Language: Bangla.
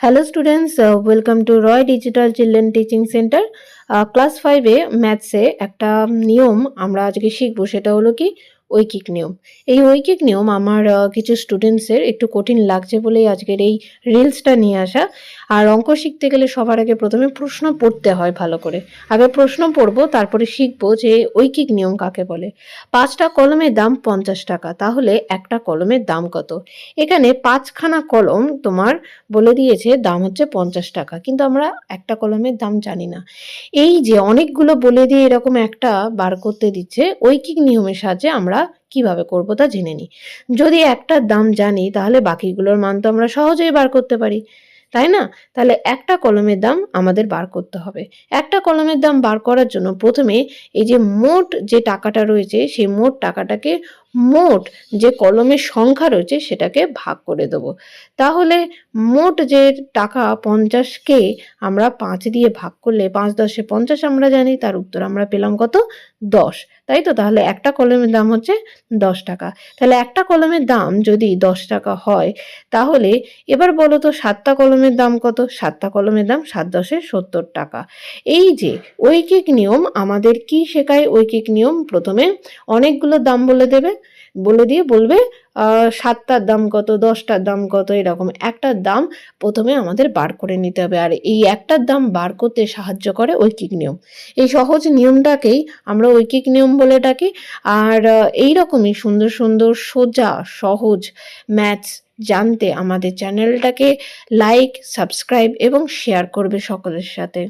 Hello students welcome to Roy digital children teaching centre class ফাইভে ম্যাথসে একটা নিয়ম আমরা আজকে শিখব, সেটা হলো কি ঐকিক নিয়ম। এই ঐকিক নিয়ম আমার কিছু স্টুডেন্টসের একটু কঠিন লাগছে বলেই আজকের এই রিলসটা নিয়ে আসা। আর অঙ্ক শিখতে গেলে সবার আগে প্রথমে প্রশ্ন পড়তে হয় ভালো করে। আগে প্রশ্ন পড়ব, তারপরে শিখব যে ঐকিক নিয়ম কাকে বলে। পাঁচটা কলমের দাম পঞ্চাশ টাকা, তাহলে একটা কলমের দাম কত? এখানে পাঁচখানা কলম তোমার বলে দিয়েছে দাম হচ্ছে পঞ্চাশ টাকা, কিন্তু আমরা একটা কলমের দাম জানি না। এই যে অনেকগুলো বলে দিয়ে এরকম একটা বার করতে দিচ্ছে, ঐকিক নিয়মের সাহায্যে আমরা কীভাবে করব তা জেনে নিই যদি একটার দাম জানি, তাহলে বাকিগুলোর মান তো আমরা সহজেই বার করতে পারি। তাই না? তাহলে একটা কলমের দাম আমাদের বার করতে হবে। একটা কলমের দাম বার করার জন্য প্রথমে এই যে মোট যে টাকাটা রয়েছে, সেই মোট টাকাটাকে মোট যে কলমের সংখ্যা রয়েছে সেটাকে ভাগ করে দেবো। তাহলে মোট যে টাকা পঞ্চাশকে আমরা পাঁচ দিয়ে ভাগ করলে পাঁচ দশে পঞ্চাশ আমরা জানি, তার উত্তর আমরা পেলাম কত? দশ। তাই তো? তাহলে একটা কলমের দাম হচ্ছে দশ টাকা। তাহলে একটা কলমের দাম যদি দশ টাকা হয়, তাহলে এবার বলো তো সাতটা কলমের দাম কত? সাতটা কলমের দাম সাত দশে সত্তর টাকা। এই যে ঐকিক নিয়ম আমাদের কি শেখায়? ঐকিক নিয়ম প্রথমে অনেকগুলো দাম বলে দেবে। বলে দিয়ে বলবে সাতটার দাম কত, দশটার দাম কত, এরকম। একটার দাম প্রথমে আমাদের বার করে নিতে হবে। আর এই একটার দাম বার করতে সাহায্য করে ঐকিক নিয়ম। এই সহজ নিয়মটাকেই আমরা ঐকিক নিয়ম বলে ডাকি। আর এই রকমই সুন্দর সুন্দর সোজা, সহজ ম্যাথস জানতে আমাদের চ্যানেলটাকে লাইক, সাবস্ক্রাইব এবং শেয়ার করবে সকলের সাথে।